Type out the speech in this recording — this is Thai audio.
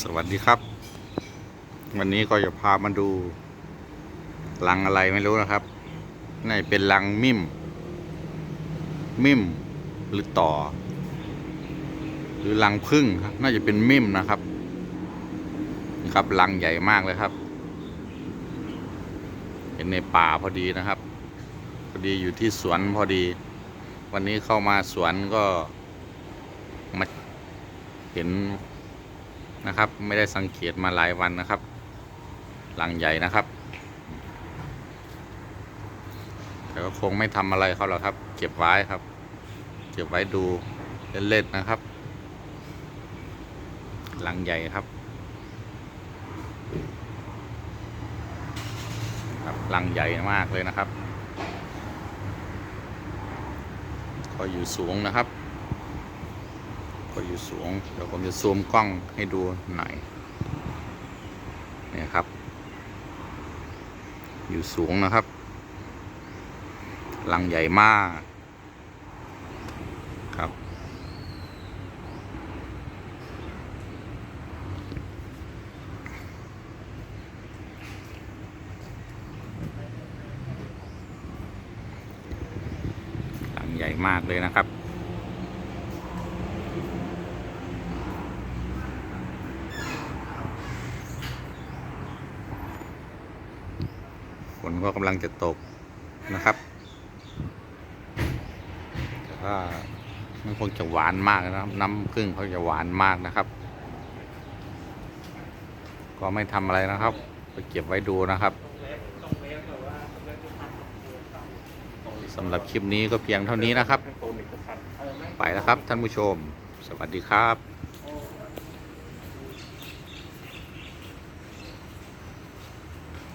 สวัสดีครับ วันนี้ก็จะพามาดูรังอะไรไม่รู้นะครับนี่เป็นรังมิมมิมหรือต่อ หรือรังพึ่งครับน่าจะเป็นมิมนะครับนี่ครับรังใหญ่มากเลยครับเห็นในป่าพอดีนะครับ พอดีอยู่ที่สวนพอดี วันนี้เข้ามาสวนก็มาเห็น นะครับ ไม่ได้สังเกตมาหลายวันนะครับหลังใหญ่นะครับ แต่ก็คงไม่ทำอะไรเขาหรอกครับ เก็บไว้ครับ เก็บไว้ดูเล่นๆนะครับหลังใหญ่ครับครับหลังใหญ่มากเลยนะครับ ก็อยู่สูงนะครับ ก็อยู่สูง เดี๋ยวผมจะซูมกล้องให้ดูหน่อยเนี่ยครับ อยู่สูงนะครับลังใหญ่มากครับ ลังใหญ่มากเลยนะครับ ฝนก็กำลังจะตกนะครับ แต่ว่ามันคงจะหวานมากนะครับ น้ำผึ้งเขาจะหวานมากนะครับ ก็ไม่ทำอะไรนะครับไปเก็บไว้ดูนะครับสำหรับคลิปนี้ก็เพียงเท่านี้นะครับ ไปแล้วครับท่านผู้ชม สวัสดีครับ